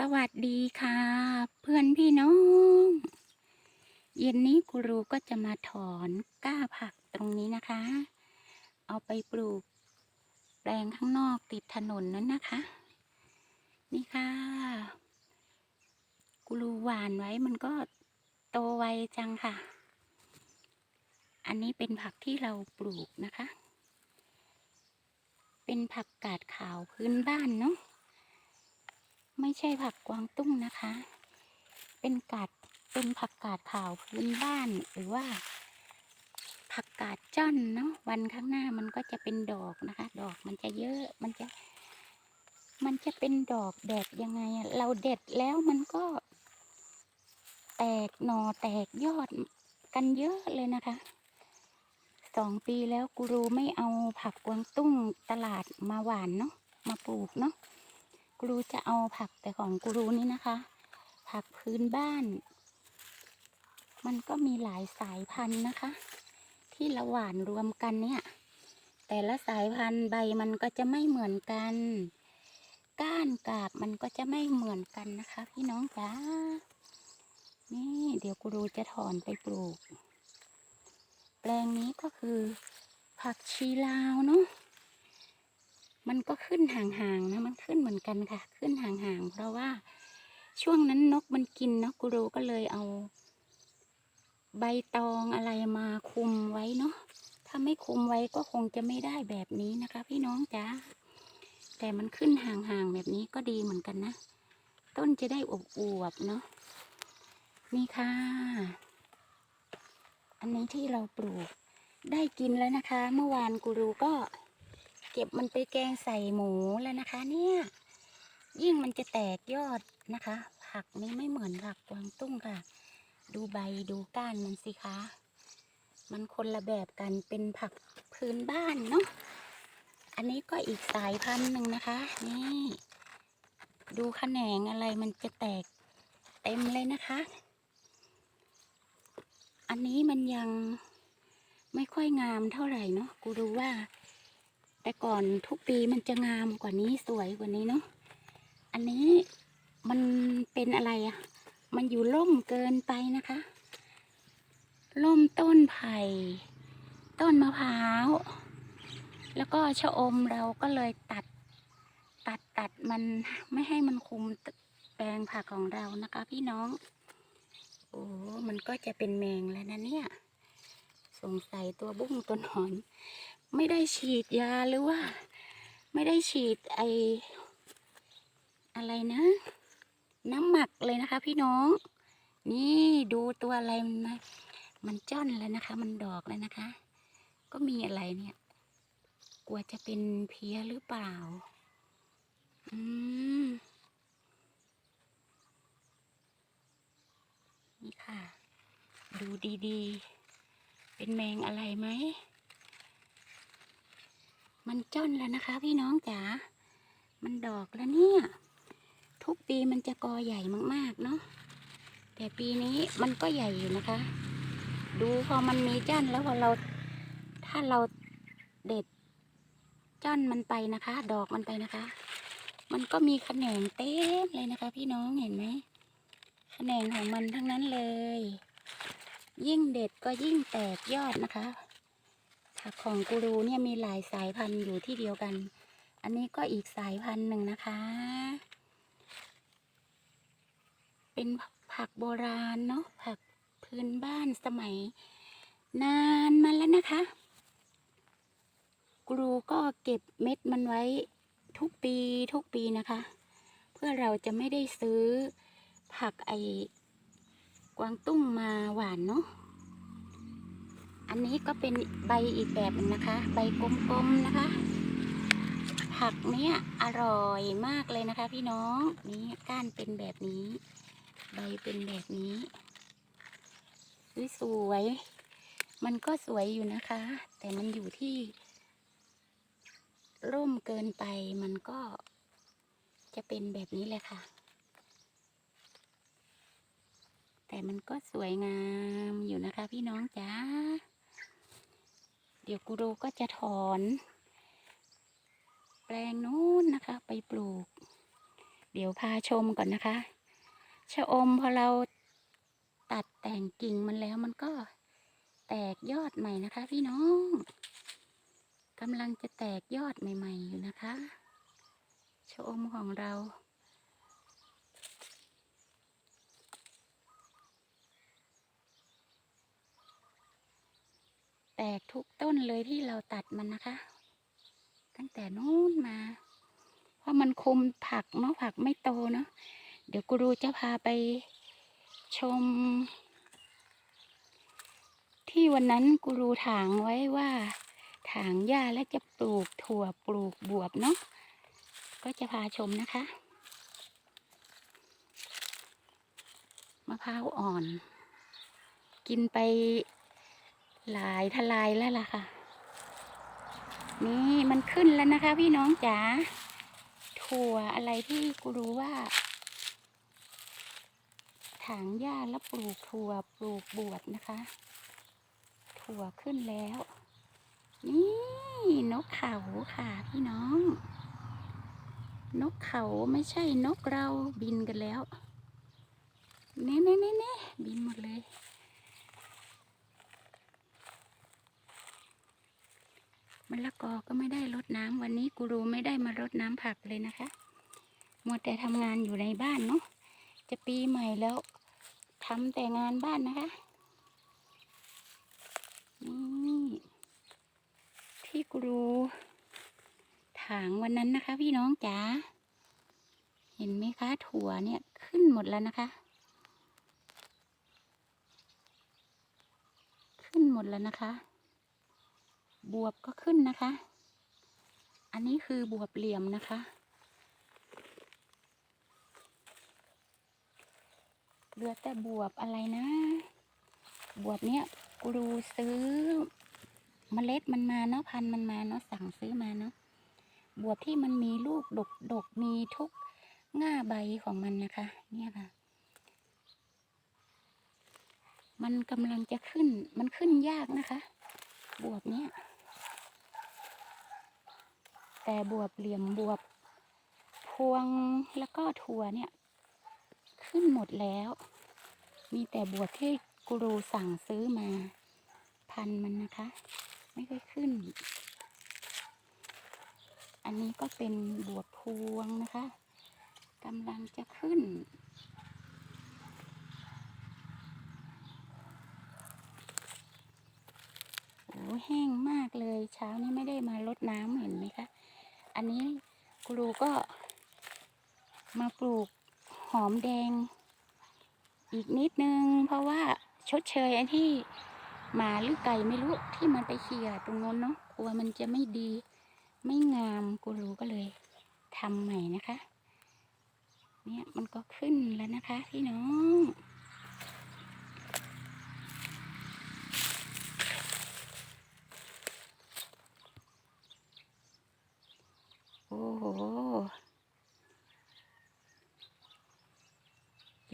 สวัสดีค่ะ เพื่อนพี่น้อง เย็นนี้ครูก็จะมาถอนก้าผักตรงนี้นะคะ เอาไปปลูก แปลงข้างนอกติดถนนนั้นนะคะ นี่ค่ะกูรูหวานไว้มันก็โตไวจังค่ะ อันนี้เป็นผักที่เราปลูกนะคะ เป็นผักกาดขาวพื้นบ้านเนาะ ไม่ใช่ผักกวางตุ้งนะคะ เป็นกาดเป็นผักกาดขาวพื้นบ้านหรือว่า ผักกาดจ้อนเนาะวันข้างหน้ามันก็จะเป็นดอกนะคะ ดอกมันจะเยอะมันจะ มันจะเป็นดอกแดดยังไงเราเด็ดแล้วมันก็ แตกหน่อแตกยอดกันเยอะเลยนะคะสองปีแล้วกูรูไม่เอาผักกวางตุ้งตลาดมาหวานเนาะมาปลูกเนาะ กูรูจะเอาผักแต่ของกูรูนี่นะคะ ผักพื้นบ้าน มันก็มีหลายสายพันธุ์นะคะ ที่ละหวานรวมกันเนี่ย แต่ละสายพันธุ์ใบมันก็จะไม่เหมือนกัน ก้านกาบมันก็จะไม่เหมือนกันนะคะ พี่น้องจ้านี่เดี๋ยวกูรูจะถอนไปปลูก แปลงนี้ก็คือผักชีลาวเนาะ มันก็ขึ้นห่างๆนะมันขึ้นเหมือนกันค่ะ ขึ้นห่างๆเพราะว่าช่วงนั้นนกมันกินเนาะกูรูก็เลยเอา ใบตองอะไรมาคุมไว้เนาะถ้าไม่คุมไว้ก็คงจะไม่ได้แบบนี้นะคะ พี่น้องจ๋าแต่มันขึ้นห่างๆแบบนี้ก็ดีเหมือนกันนะ ต้นจะได้อวบๆเนาะนี่ค่ะ อันนี้ที่เราปลูกได้กินแล้วนะคะ เมื่อวานกูรูก็ เก็บมันไปแกงใส่หมูแล้วนะคะ เนี่ย ยิ่งมันจะแตกยอดนะคะ ผักนี้ไม่เหมือนผักกวางตุ้งค่ะ ดูใบดูก้านมันสิคะ มันคนละแบบกันเป็นผักพื้นบ้านเนาะอันนี้ก็อีกสายพันธุ์หนึ่งนะคะ นี่ ดูแขนงอะไรมันจะแตกเต็มเลยนะคะ อันนี้มันยังไม่ค่อยงามเท่าไหร่เนาะกูรู้ว่า แต่ก่อนทุกปีมันจะงามกว่านี้สวยกว่านี้เนาะ อันนี้มันเป็นอะไรอะมันอยู่ล่มเกินไปนะคะ ล่มต้นไผ่ ต้นมะพร้าว แล้วก็ชะอมเราก็เลยตัด ตัดตัดมันไม่ให้มันคุมแปลงผักของเรานะคะ พี่น้อง โอ้ มันก็จะเป็นแมงแล้วนะเนี่ย สงสัยตัวบุ้งตัวหนอน ไม่ได้ฉีดยาหรือว่า ไม่ได้ฉีดไออะไรนะ น้ำหมักเลยนะคะ พี่น้อง นี่ดูตัวอะไรมันนะมันจ้อนแล้วนะคะ มันดอกแล้วนะคะ ก็มีอะไรเนี่ย กลัวจะเป็นเพี้ยหรือเปล่า อืม นี่ค่ะ ดูดีๆ เป็นแมงอะไรไหม มันจ้อนแล้วนะคะ พี่น้องจ๋า มันดอกแล้วเนี่ย ทุกปีมันจะกอใหญ่มากๆเนาะ แต่ปีนี้มันก็ใหญ่อยู่นะคะ ดูพอมันมีจ้อนแล้วพอเรา ถ้าเราเด็ดจ้อนมันไปนะคะ ดอกมันไปนะคะ มันก็มีแขนงเต็มเลยนะคะ พี่น้องเห็นไหมแขนงของมันทั้งนั้นเลย ยิ่งเด็ดก็ยิ่งแตกยอดนะคะ ของกูรูเนี่ยมีหลายสายพันธุ์อยู่ที่เดียวกัน อันนี้ก็อีกสายพันธุ์หนึ่งนะคะ เป็นผักโบราณเนาะผักพื้นบ้านสมัย นานมาแล้วนะคะครูก็เก็บเม็ดมันไว้ทุกปีทุกปีนะคะ เพื่อเราจะไม่ได้ซื้อผักไอกวางตุ้งมาหวานเนาะ นนี้ก็เป็นใบอีกแบบนึงนะคะ ใบกลมๆนะคะ ผักเนี้ยอร่อยมากเลยนะคะ พี่น้องนี่ก้านเป็นแบบนี้ ใบเป็นแบบนี้สวยมันก็สวยอยู่นะคะ แต่มันอยู่ที่ ร่มเกินไปมันก็จะเป็นแบบนี้แหละค่ะ แต่มันก็สวยงามอยู่นะคะพี่น้องจ้า เดี๋ยวกูรูก็จะถอน แปลงนู้นนะคะ ไปปลูก เดี๋ยวพาชมก่อนนะคะ ชะอมพอเราตัดแต่งกิ่งมันแล้วมันก็แตกยอดใหม่นะคะ พี่น้องกำลังจะแตกยอดใหม่ ๆ อยู่นะคะ ชะอมของเรา แตกทุกต้นเลยที่เราตัดมันนะคะ ตั้งแต่นู้นมา เพราะมันคุมผักเนาะผักไม่โตเนาะเดี๋ยวกูรูจะพาไปชม ที่วันนั้นกูรูถางไว้ว่า ถางหญ้าและจะปลูกถั่วปลูกบวบเนาะก็จะพาชมนะคะมะพร้าวอ่อน กินไป หลายทลายแล้วล่ะค่ะ นี่มันขึ้นแล้วนะคะ พี่น้องจ๋าถั่วอะไรที่กูรู้ว่าถางหญ้าแล้วปลูกถั่วปลูกบวบนะคะ ถั่วขึ้นแล้ว นี่นกเขาค่ะพี่น้อง นกเขาไม่ใช่นกเราบินกันแล้ว เน่เน่เน่เน่บินหมดเลยะละกอก็ไม่ได้รดน้ำวันนี้กูรูไม่ได้มารดน้ำผักเลยนะคะมัวแต่ทำงานอยู่ในบ้านเนาะจะปีใหม่แล้วทำแต่งานบ้านนะคะนี่ที่กูรูถางวันนั้นนะคะ พี่น้องจ๋าเห็นไหมคะถั่วเนี่ยขึ้นหมดแล้วนะคะ ขึ้นหมดแล้วนะคะ บวบก็ขึ้นนะคะ อันนี้คือบวบเหลี่ยมนะคะ เหลือแต่บวบอะไรนะ บวบเนี้ยกรูซื้อเมล็ดมันมาเนาะพันธุ์มันมาเนาะสั่งซื้อมาเนาะบวบที่มันมีลูกดกดกมีทุกง่าใบของมันนะคะ เนี่ยค่ะ มันกำลังจะขึ้นมันขึ้นยากนะคะ บวบเนี้ย แต่บวบเหลี่ยมบวบ พวงแล้วก็ถั่วเนี่ย ขึ้นหมดแล้ว มีแต่บวบที่กูรูสั่งซื้อมา พันมันนะคะ ไม่ค่อยขึ้น อันนี้ก็เป็นบวบพวงนะคะกำลังจะขึ้นโอ้แห้งมากเลย เช้านี้ไม่ได้มารดน้ำเห็นไหมคะ อันนี้ครูก็มาปลูกหอมแดง อีกนิดนึง เพราะว่าชดเชยไอ้ที่หมาหรือไก่ไม่รู้ที่มันไปเขี่ยตรงนู้นเนาะกลัวมันจะไม่ดี ไม่งามกูรู้ก็เลยทำใหม่นะคะ เนี่ยมันก็ขึ้นแล้วนะคะพี่น้อง โอ้โห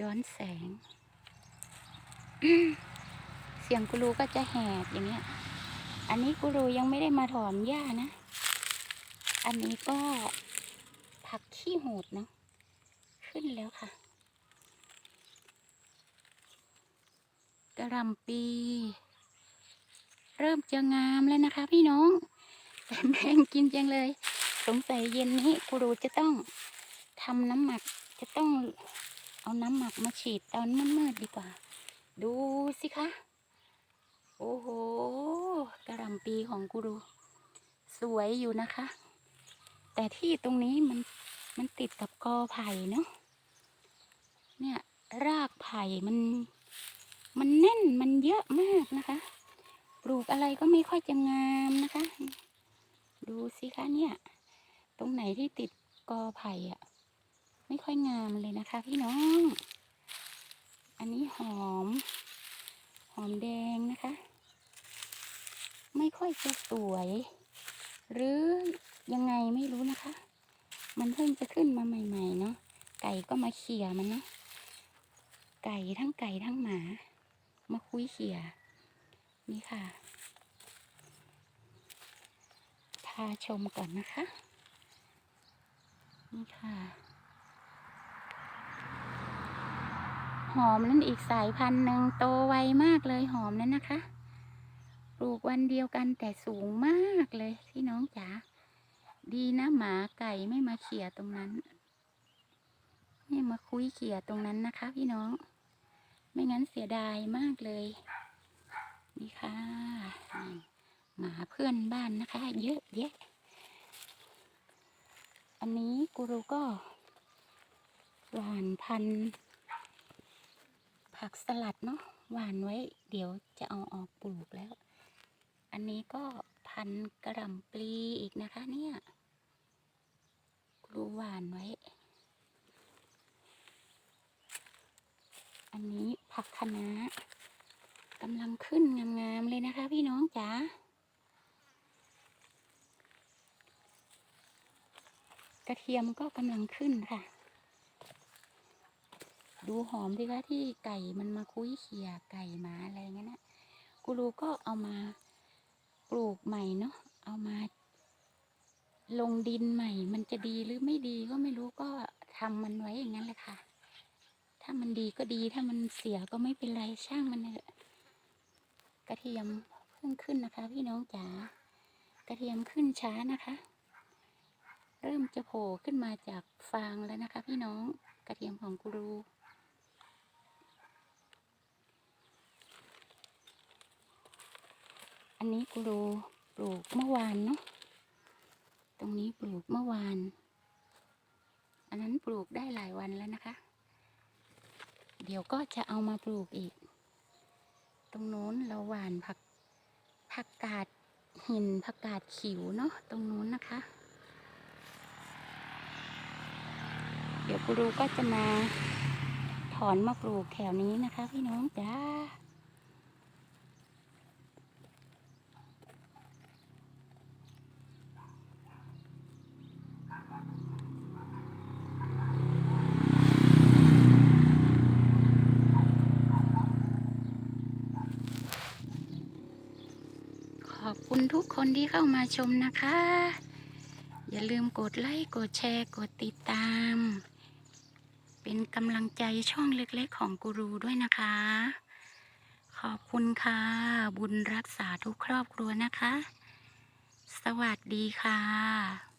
ย้อนแสง เสียงกูรูก็จะแหบอย่างเงี้ย อันนี้กูรูยังไม่ได้มาถอนหญ้านะ อันนี้ก็ผักขี้หูดเนาะขึ้นแล้วค่ะกระลำปี เริ่มจะงามแล้วนะคะ พี่น้องแต่แมงกินจังเลย สงสัยเย็นนี้กูรูจะต้องทำน้ำหมักจะต้อง เอาน้ำหมักมาฉีดตอนมืดๆดีกว่า ดูสิคะ โอ้โหกระหลำปีของกูรูสวยอยู่นะคะ แต่ที่ตรงนี้มันมันติดกับกอไผ่เนาะเนี่ยรากไผ่มัน มันแน่นมันเยอะมากนะคะ ปลูกอะไรก็ไม่ค่อยจะงามนะคะ ดูสิคะเนี่ย ตรงไหนที่ติดกอไผ่อะ ไม่ค่อยงามเลยนะคะ พี่น้อง อันนี้หอม หอมแดงนะคะ ไม่ค่อยจะสวย หรือยังไงไม่รู้นะคะ มันเพิ่งจะขึ้นมาใหม่ ๆ เนาะ ไก่ก็มาเขี่ยมันเนาะ ไก่ทั้งไก่ทั้งหมา มาคุยเขี่ยนี่ค่ะ พาชมก่อนนะคะ นี่ค่ะ หอมนั่นอีกสายพันธุ์หนึ่งโตไวมากเลยหอมนั้นนะคะ ปลูกวันเดียวกันแต่สูงมากเลยพี่น้องจ๋า ดีนะหมาไก่ไม่มาเขี่ยตรงนั้น ไม่มาคุยเขี่ยตรงนั้นนะคะ พี่น้อง ไม่งั้นเสียดายมากเลย นี่ค่ะหมาเพื่อนบ้านนะคะ เยอะแยะ อันนี้กูรูก็หวานพันธุ์ ผักสลัดเนาะหวานไว้ เดี๋ยวจะเอาออกปลูกแล้ว อันนี้ก็พันกระหล่ำปลีอีกนะคะเนี่ยครูหวานไว้ อันนี้ผักคะน้ากำลังขึ้นงามๆเลยนะคะ พี่น้องจ๋ากระเทียมก็กำลังขึ้นค่ะ ดูหอมดีคะที่ไก่มันมาคุ้ยเขี่ยไก่หมาอะไรเงี้ยนะกูรูก็เอามาปลูกใหม่เนาะเอามา ลงดินใหม่ มันจะดีหรือไม่ดีก็ไม่รู้ก็ทำมันไว้อย่างนั้นแหละค่ะ ถ้ามันดีก็ดีถ้ามันเสียก็ไม่เป็นไรช่างมันเถอะกระเทียมเพิ่งขึ้นนะคะ พี่น้องจ๋ากระเทียมขึ้นช้านะคะ เริ่มจะโผล่ขึ้นมาจากฟางแล้วนะคะ พี่น้องกระเทียมของกูรู อัน นี้กูรูปลูกเมื่อวานเนาะ ตรงนี้ปลูกเมื่อวาน อันนั้นปลูกได้หลายวันแล้วนะคะ เดี๋ยวก็จะเอามาปลูกอีก ตรงโน้นเราหว่านผักผักกาดหินผักกาดขิวเนาะตรงนู้นนะคะ เดี๋ยวกูรูก็จะมาถอนมาปลูกแถวนี้นะคะ พี่น้องจ้า ขอบคุณทุกคนที่เข้ามาชมนะคะ อย่าลืมกดไลค์ กดแชร์ กดติดตาม เป็นกำลังใจช่องเล็กๆ ของกูรูด้วยนะคะ ขอบคุณค่ะ บุญรักษาทุกครอบครัวนะคะ สวัสดีค่ะ